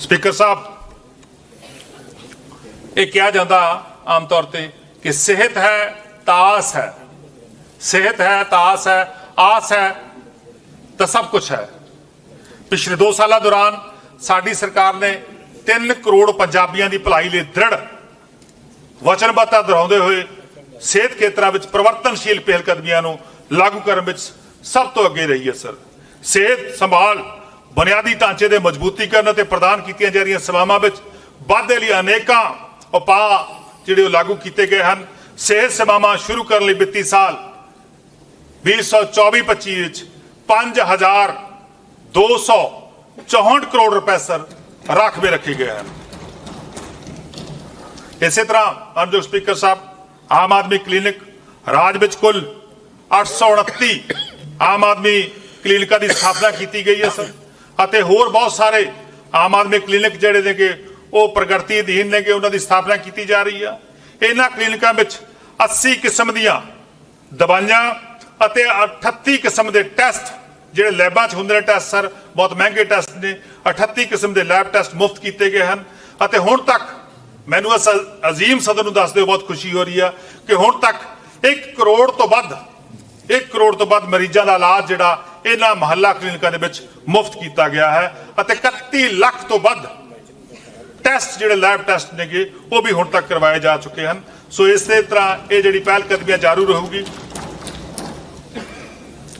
Speaker ਸਾਹਿਬ, ਇਹ ਕਿਹਾ ਜਾਂਦਾ ਆਮ ਤੌਰ ਤੇ ਕਿ ਸਿਹਤ ਹੈ, ਤਾਸ ਹੈ। ਸਿਹਤ ਹੈ, ਤਾਸ ਹੈ, ਆਸ ਹੈ, ਤਾਂ ਸਭ ਕੁਝ ਹੈ। ਪਿਛਲੇ 2 ਸਾਲਾਂ ਦੌਰਾਨ ਸਾਡੀ ਸਰਕਾਰ ਨੇ 3 ਕਰੋੜ ਪੰਜਾਬੀਆਂ ਦੀ ਭਲਾਈ ਲਈ ਦ੍ਰਿੜ ਵਚਨਬੱਧਤਾ ਦੁਹਰਾਉਂਦੇ ਹੋਏ ਸਿਹਤ ਖੇਤਰਾਂ ਵਿੱਚ ਪਰਿਵਰਤਨਸ਼ੀਲ ਪਹਿਲਕਦਮੀਆਂ ਨੂੰ ਲਾਗੂ ਕਰਨ ਵਿੱਚ ਸਭ ਤੋਂ ਅੱਗੇ ਰਹੀ ਹੈ, ਸਰ। ਸਿਹਤ ਸੰਭਾਲ ਬੁਨਿਆਦੀ ਢਾਂਚੇ ਦੇ ਮਜ਼ਬੂਤੀਕਰਨ ਅਤੇ ਪ੍ਰਦਾਨ ਕੀਤੀਆਂ ਜਾ ਰਹੀਆਂ ਸੇਵਾਵਾਂ ਵਿੱਚ ਵਾਧੇ ਲਈ ਅਨੇਕਾਂ ਉਪਾਅ ਜਿਹੜੇ ਉਹ ਲਾਗੂ ਕੀਤੇ ਗਏ ਹਨ। ਸਿਹਤ ਸੇਵਾਵਾਂ ਸ਼ੁਰੂ ਕਰਨ ਲਈ ਵਿੱਤੀ ਸਾਲ 2024-25 ਵਿੱਚ 5264 ਕਰੋੜ ਰੁਪਏ ਸਰ ਰਾਖਵੇਂ ਰੱਖੇ ਗਏ ਹਨ। ਇਸੇ ਤਰ੍ਹਾਂ ਅਨਜੋ ਸਪੀਕਰ ਸਾਹਿਬ, ਆਮ ਆਦਮੀ ਕਲੀਨਿਕ ਰਾਜ ਵਿੱਚ ਕੁੱਲ 829 ਆਮ ਆਦਮੀ ਕਲੀਨਿਕਾਂ ਦੀ ਸਥਾਪਨਾ ਕੀਤੀ ਗਈ ਹੈ ਸਰ। ਅਤੇ ਹੋਰ ਬਹੁਤ ਸਾਰੇ ਆਮ ਆਦਮੀ ਕਲੀਨਿਕ ਜਿਹੜੇ ਨੇ ਕਿ ਉਹ ਪ੍ਰਗਤੀ ਅਧੀਨ ਨੇ ਕਿ ਉਹਨਾਂ ਦੀ ਸਥਾਪਨਾ ਕੀਤੀ ਜਾ ਰਹੀ ਆ। ਇਹਨਾਂ ਕਲੀਨਿਕਾਂ ਵਿੱਚ 80 ਕਿਸਮ ਦੀਆਂ ਦਵਾਈਆਂ ਅਤੇ 38 ਕਿਸਮ ਦੇ ਟੈਸਟ ਜਿਹੜੇ ਲੈਬਾਂ 'ਚ ਹੁੰਦੇ ਨੇ, ਟੈਸਟ ਸਰ, ਬਹੁਤ ਮਹਿੰਗੇ ਟੈਸਟ ਨੇ। 38 ਕਿਸਮ ਦੇ ਲੈਬ ਟੈਸਟ ਮੁਫਤ ਕੀਤੇ ਗਏ ਹਨ ਅਤੇ ਹੁਣ ਤੱਕ ਮੈਨੂੰ ਇਸ ਅਜ਼ੀਮ ਸਦਰ ਨੂੰ ਦੱਸਦੇ ਹੋਏ ਬਹੁਤ ਖੁਸ਼ੀ ਹੋ ਰਹੀ ਆ ਕਿ ਹੁਣ ਤੱਕ 1 ਕਰੋੜ ਤੋਂ ਵੱਧ 1 ਕਰੋੜ ਤੋਂ ਵੱਧ ਮਰੀਜ਼ਾਂ ਦਾ ਇਲਾਜ ਜਿਹੜਾ ਇਹਨਾਂ ਮਹੱਲਾ ਕਲੀਨਿਕਾਂ ਦੇ ਵਿੱਚ ਮੁਫਤ ਕੀਤਾ ਗਿਆ ਹੈ ਅਤੇ 31 ਲੱਖ ਤੋਂ ਵੱਧ ਟੈਸਟ ਜਿਹੜੇ ਲੈਬ ਟੈਸਟ ਨੇਗੇ, ਉਹ ਵੀ ਹੁਣ ਤੱਕ ਕਰਵਾਏ ਜਾ ਚੁੱਕੇ ਹਨ। ਸੋ ਇਸੇ ਤਰ੍ਹਾਂ ਇਹ ਜਿਹੜੀ ਪਹਿਲ ਕਦਮੀਆਂ ਜਾਰੀ ਰਹੂਗੀ,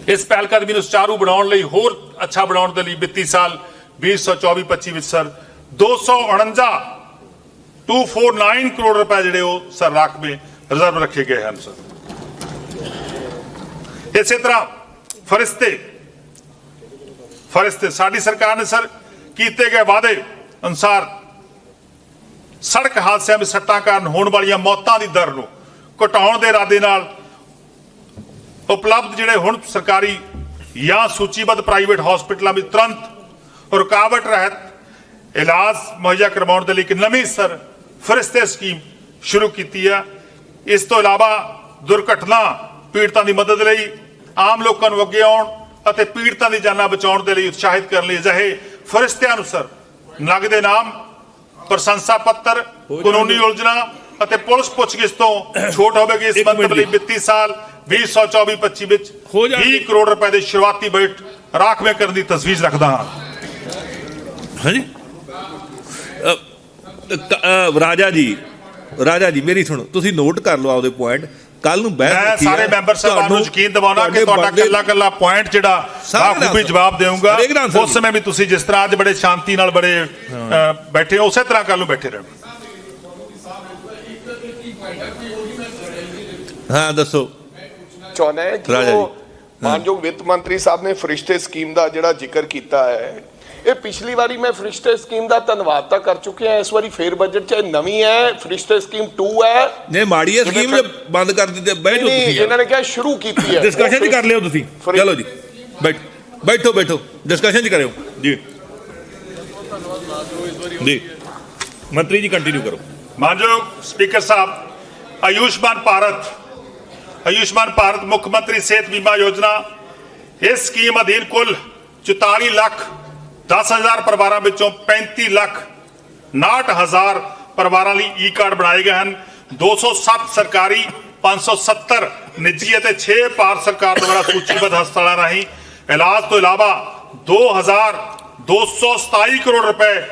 ਇਸ ਪਹਿਲ ਕਦਮੀ ਨੂੰ ਸੁਚਾਰੂ ਬਣਾਉਣ ਲਈ ਹੋਰ ਅੱਛਾ ਬਣਾਉਣ ਦੇ ਲਈ ਵਿੱਤੀ ਸਾਲ 2024-25 ਵਿੱਚ ਸਰ 249 249 ਕਰੋੜ ਰੁਪਏ ਜਿਹੜੇ ਉਹ ਸਰ ਰਾਖਵੇਂ ਰਿਜ਼ਰਵ ਰੱਖੇ ਗਏ ਹਨ ਸਰ। ਇਸੇ ਤਰ੍ਹਾਂ ਫਰਿਸ਼ਤੇ ਫਰਿਸ਼ਤੇ, ਸਾਡੀ ਸਰਕਾਰ ਨੇ ਸਰ ਕੀਤੇ ਗਏ ਵਾਅਦੇ ਅਨੁਸਾਰ ਸੜਕ ਹਾਦਸਿਆਂ ਵਿੱਚ ਸੱਟਾਂ ਕਾਰਨ ਹੋਣ ਵਾਲੀਆਂ ਮੌਤਾਂ ਦੀ ਦਰ ਨੂੰ ਘਟਾਉਣ ਦੇ ਇਰਾਦੇ ਨਾਲ ਉਪਲਬਧ ਜਿਹੜੇ ਹੁਣ ਸਰਕਾਰੀ ਜਾਂ ਸੂਚੀਬੱਧ ਪ੍ਰਾਈਵੇਟ ਹਸਪੀਟਲਾਂ ਵਿੱਚ ਤੁਰੰਤ ਰੁਕਾਵਟ ਰਹਿਤ ਇਲਾਜ ਮੁਹੱਈਆ ਕਰਵਾਉਣ ਦੇ ਲਈ ਇੱਕ ਨਵੀਂ ਸਰ ਫਰਿਸ਼ਤੇ ਸਕੀਮ ਸ਼ੁਰੂ ਕੀਤੀ ਆ। ਇਸ ਤੋਂ ਇਲਾਵਾ ਦੁਰਘਟਨਾ ਪੀੜਤਾਂ ਦੀ ਮਦਦ ਲਈ ਆਮ ਲੋਕਾਂ ਨੂੰ ਅੱਗੇ ਆਉਣ ਅਤੇ ਪੀੜਤਾਂ ਦੀ ਜਾਨਾਂ ਬਚਾਉਣ ਦੇ ਲਈ ਉਤਸ਼ਾਹਿਤ ਕਰਨ ਲਈ ਅਜਿਹੇ ਫਰਿਸ਼ਤਿਆਂ ਨੂੰ ਸਰ ਨਗਦ ਇਨਾਮ ਪ੍ਰਸ਼ੰਸਾ ਪੱਤਰ ਕਾਨੂੰਨੀ ਉਲਝਣਾ ਅਤੇ ਪੁਲਿਸ ਪੁੱਛਗਿੱਛ ਤੋਂ ਛੋਟ ਹੋਵੇਗੀ ਇਸ ਮੰਤਵ ਲਈ। ਵਿੱਤੀ ਸਾਲ 2024-25 ਵਿੱਚ ਹੋ ਜਾਣਗੇ। 20 ਕਰੋੜ ਰੁਪਏ ਦੇ ਸ਼ੁਰੂਆਤੀ ਬਜਟ ਰਾਖਵੇਂ ਕਰਨ ਦੀ ਤਜਵੀਜ਼ ਰੱਖਦਾ ਹਾਂ ਹਾਂਜੀ ਰਾਜਾ ਜੀ ਰਾਜਾ ਜੀ ਮੇਰੀ ਸੁਣੋ ਤੁਸੀਂ ਨੋਟ ਕਰ ਲਓ ਆਪਦੇ ਪੁਆਇੰਟ ਕੱਲ ਨੂੰ ਬਹਿਸ ਮੈਂ ਰੱਖੀ ਸਾਰੇ ਹੈ, ਮੈਂਬਰ ਸਾਹਿਬਾਨ ਨੂੰ ਯਕੀਨ ਦਿਵਾਉਣਾ ਕਿ ਤੁਹਾਡੇ ਕੱਲਾ ਕੱਲਾ ਪੁਆਇੰਟ ਜਿਹੜਾ ਬਾਖੂਬੀ ਜਵਾਬ ਦੇਵਾਂਗਾ ਉਸ ਸਮੇਂ ਵੀ ਤੁਸੀਂ ਜਿਸ ਤਰ੍ਹਾਂ ਅੱਜ ਬੜੇ ਸ਼ਾਂਤੀ ਨਾਲ ਬੜੇ ਬੈਠੇ ਹੋ ਉਸੇ ਤਰ੍ਹਾਂ ਕੱਲ ਨੂੰ ਬੈਠੇ ਰਹਿਣਾ ਹਾਂ ਦੱਸੋ। ਚਾਹੁੰਦਾ ਹੈ ਕਿ ਮਾਨਯੋਗ ਵਿੱਤ ਮੰਤਰੀ ਸਾਹਿਬ ਨੇ ਫਰਿਸ਼ਤੇ ਸਕੀਮ ਦਾ ਜਿਹੜਾ ਜ਼ਿਕਰ ਕੀਤਾ ਹੈ ਇਹ ਪਿਛਲੀ ਵਾਰੀ ਮੈਂ ਫਰਿਸ਼ਤੇ ਸਕੀਮ ਦਾ ਧੰਨਵਾਦ ਤਾਂ ਕਰ ਚੁੱਕਿਆ ਇਸ ਵਾਰੀ ਫੇਰ ਬਜਟ 'ਚ ਇਹ ਨਵੀਂ ਹੈ ਫਰਿਸ਼ਤੇ ਸਕੀਮ 2 ਹੈ। ਨੇ ਮਾੜੀ ਹੈ ਸਕੀਮ ਜੇ ਬੰਦ ਕਰ ਦਿੱਤੇ ਨਹੀਂ ਤੁਸੀਂ ਇਹਨਾਂ ਨੇ ਕਿਹਾ ਸ਼ੁਰੂ ਕੀਤੀ ਹੈ। ਡਿਸਕਸ਼ਨ ਜੀ ਕਰ ਲਿਓ ਤੁਸੀਂ। ਚਲੋ ਜੀ। ਬੈਠ ਬੈਠੋ ਬੈਠੋ। ਡਿਸਕਸ਼ਨ ਜੀ ਕਰਿਓ। ਜੀ। ਜੀ। ਮੰਤਰੀ ਜੀ ਕੰਟੀਨਿਊ ਕਰੋ। ਮਾਨਯੋਗ ਸਪੀਕਰ ਸਾਹਿਬ ਆਯੁਸ਼ਮਾਨ ਭਾਰਤ ਆਯੁਸ਼ਮਾਨ ਭਾਰਤ ਮੁੱਖ ਮੰਤਰੀ ਸਿਹਤ ਬੀਮਾ ਯੋਜਨਾ ਇਸ ਸਕੀਮ ਅਧੀਨ ਕੁੱਲ 44 ਲੱਖ 10000 ਪਰਿਵਾਰਾਂ ਵਿੱਚੋਂ 35 ਲੱਖ 69000 ਪਰਿਵਾਰਾਂ ਲਈ ਈ ਕਾਰਡ ਬਣਾਏ ਗਏ ਹਨ 207 ਸਰਕਾਰੀ 570 ਨਿੱਜੀ ਅਤੇ 6 ਭਾਰਤ ਸਰਕਾਰ ਦੁਆਰਾ ਸੂਚੀਬੱਧ ਹਸਪਤਾਲਾਂ ਰਾਹੀਂ ਇਲਾਜ ਤੋਂ ਇਲਾਵਾ 2227 ਕਰੋੜ ਰੁਪਏ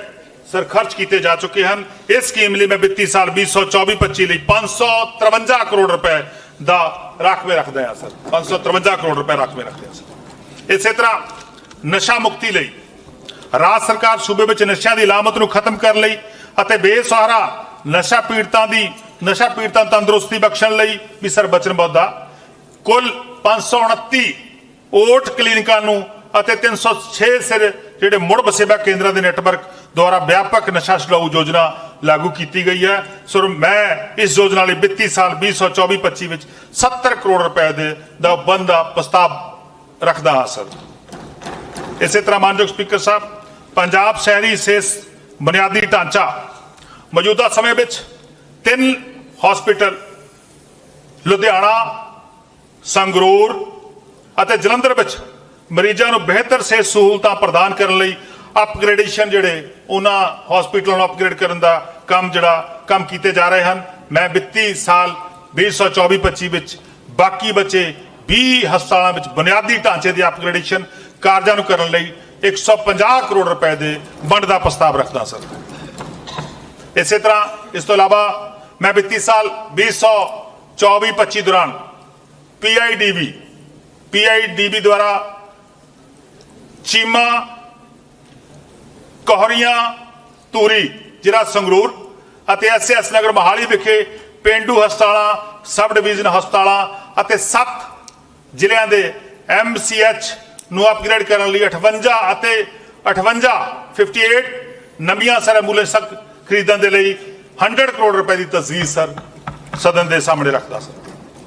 ਸਰ ਖਰਚ ਕੀਤੇ ਜਾ ਚੁੱਕੇ ਹਨ ਇਸ ਸਕੀਮ ਲਈ ਮੈਂ ਵਿੱਤੀ ਸਾਲ 2024-25 ਲਈ 553 ਕਰੋੜ ਰੁਪਏ ਦਾ ਰਾਖਵੇਂ ਰੱਖਦੇ ਹਾਂ ਸਰ 553 ਕਰੋੜ ਰੁਪਏ ਰਾਖਵੇਂ ਰੱਖਦੇ ਹਾਂ ਸਰ ਇਸੇ ਤਰ੍ਹਾਂ ਨਸ਼ਾ ਮੁਕਤੀ ਲਈ ਰਾਜ ਸਰਕਾਰ ਸੂਬੇ ਵਿੱਚ ਨਸ਼ਿਆਂ ਦੀ ਲਾਮਤ ਨੂੰ ਖਤਮ ਕਰਨ ਲਈ ਅਤੇ ਬੇਸਹਾਰਾ ਨਸ਼ਾ ਪੀੜਤਾਂ ਦੀ, ਨਸ਼ਾ ਪੀੜਤਾਂ ਨੂੰ ਤੰਦਰੁਸਤੀ ਬਖਸ਼ਣ ਲਈ ਵੀ ਸਰ ਬਚਨਬੱਧ ਆ ਕੁੱਲ 529 ਓਟ ਕਲੀਨਿਕਾਂ ਨੂੰ ਅਤੇ 306 ਸਿਰ ਜਿਹੜੇ ਮੁੜ ਵਸੇਬਾ ਕੇਂਦਰਾਂ ਦੇ ਨੈਟਵਰਕ ਦੁਆਰਾ ਵਿਆਪਕ ਨਸ਼ਾ ਛੁਡਾਊ ਯੋਜਨਾ ਲਾਗੂ ਕੀਤੀ ਗਈ ਹੈ। ਸੋ ਮੈਂ ਇਸ ਯੋਜਨਾ ਲਈ ਵਿੱਤੀ ਸਾਲ 2024-25 ਵਿੱਚ 70 ਕਰੋੜ ਰੁਪਏ ਦੇ ਦਾ ਬੰਦ ਦਾ ਪ੍ਰਸਤਾਵ ਰੱਖਦਾ ਹਾਂ, ਸਰ। ਇਸੇ ਤਰ੍ਹਾਂ ਮਾਨਯੋਗ ਸਪੀਕਰ ਸਾਹਿਬ ਪੰਜਾਬ ਸ਼ਹਿਰੀ ਸਿਹਤ ਬੁਨਿਆਦੀ ਢਾਂਚਾ ਮੌਜੂਦਾ ਸਮੇਂ ਵਿੱਚ ਤਿੰਨ ਹਸਪੀਟਲ ਲੁਧਿਆਣਾ, ਸੰਗਰੂਰ ਅਤੇ ਜਲੰਧਰ ਵਿੱਚ ਮਰੀਜ਼ਾਂ ਨੂੰ ਬਿਹਤਰ ਸਿਹਤ ਸਹੂਲਤਾਂ ਪ੍ਰਦਾਨ ਕਰਨ ਲਈ ਅਪਗ੍ਰੇਡੇਸ਼ਨ ਜਿਹੜੇ ਉਹਨਾਂ ਹਸਪੀਟਲਾਂ ਨੂੰ ਅਪਗ੍ਰੇਡ ਕਰਨ ਦਾ ਕੰਮ ਜਿਹੜਾ ਕੰਮ ਕੀਤੇ ਜਾ ਰਹੇ ਹਨ। ਮੈਂ ਵਿੱਤੀ ਸਾਲ 2024-25 ਵਿੱਚ ਬਾਕੀ ਬਚੇ 20 ਹਸਪਤਾਲਾਂ ਵਿੱਚ ਬੁਨਿਆਦੀ ਢਾਂਚੇ ਦੀ ਅਪਗ੍ਰੇਡੇਸ਼ਨ ਕਾਰਜਾਂ ਨੂੰ ਕਰਨ ਲਈ 150 ਕਰੋੜ ਰੁਪਏ ਦੇ ਵੰਡ ਦਾ ਪ੍ਰਸਤਾਵ ਰੱਖਦਾ ਸਰ। ਇਸੇ ਤਰ੍ਹਾਂ ਇਸ ਤੋਂ ਇਲਾਵਾ ਮੈਂ ਵਿੱਤੀ ਸਾਲ 2024-25 ਦੌਰਾਨ ਪੀਆਈਡੀਬੀ ਪੀਆਈਡੀਬੀ ਦੁਆਰਾ ਚੀਮਾ, ਕੋਹਰੀਆਂ, ਧੂਰੀ, ਜ਼ਿਲ੍ਹਾ ਸੰਗਰੂਰ ਅਤੇ ਐਸਐਸ ਨਗਰ ਮਹਾਲੀ ਵਿਖੇ ਪਿੰਡੂ ਹਸਪਤਾਲਾਂ, ਸਬ ਡਿਵੀਜ਼ਨ ਹਸਪਤਾਲਾਂ ਅਤੇ 7 ਜ਼ਿਲ੍ਹਿਆਂ ਦੇ ਐਮਸੀਐਚ ਨੂੰ ਅਪਗ੍ਰੇਡ ਕਰਨ ਲਈ 58 ਅਤੇ 58 58 ਨਵੀਆਂ ਸਰ ਐਂਬੂਲੈਂਸਾਂ ਖਰੀਦਣ ਦੇ ਲਈ 100 ਕਰੋੜ ਰੁਪਏ ਦੀ ਤਜਵੀਜ਼ ਸਰ ਸਦਨ ਦੇ ਸਾਹਮਣੇ ਰੱਖਦਾ ਸਰ।